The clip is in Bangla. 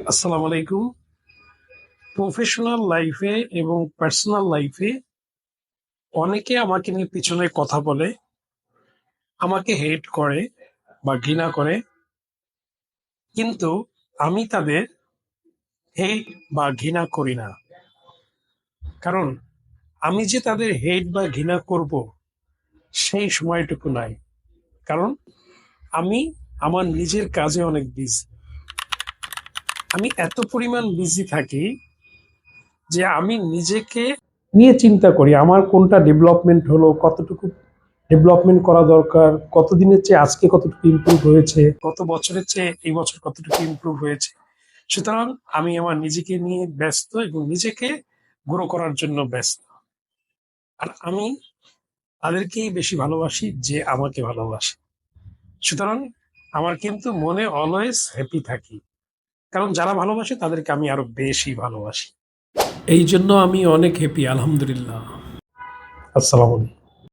আসসালামু আলাইকুম। প্রফেশনাল লাইফে এবং পার্সোনাল লাইফে অনেকে আমাকে নিয়ে পিছনে কথা বলে, আমাকে হেট করে বা ঘৃণা করে। কিন্তু আমি তাদের হেট বা ঘৃণা করি না। কারণ আমি যে তাদের হেট বা ঘৃণা করব, সেই সময়টুকু নাই। কারণ আমি আমার নিজের কাজে অনেক বিজি আমি এত পরিমাণ বিজি থাকি যে আমি নিজেকে নিয়ে চিন্তা করি, আমার কোনটা ডেভেলপমেন্ট হলো, কতটুকু ডেভেলপমেন্ট করা দরকার, কতদিনের চেয়ে আজকে কতটুকু ইমপ্রুভ হয়েছে কত বছরের চেয়ে এই বছর কতটুকু ইমপ্রুভ হয়েছে। সুতরাং আমি আমার নিজেকে নিয়ে ব্যস্ত এবং নিজেকে গ্রো করার জন্য ব্যস্ত। আর আমি তাদেরকেই বেশি ভালোবাসি যে আমাকে ভালোবাসে। সুতরাং আমার কিন্তু মনে অলওয়েজ হ্যাপি থাকি। কারণ যারা ভালোবাসে তাদেরকে আমি আরও বেশি ভালোবাসি। এই জন্য আমি অনেক হ্যাপি আলহামদুলিল্লাহ। আসসালামু আলাইকুম।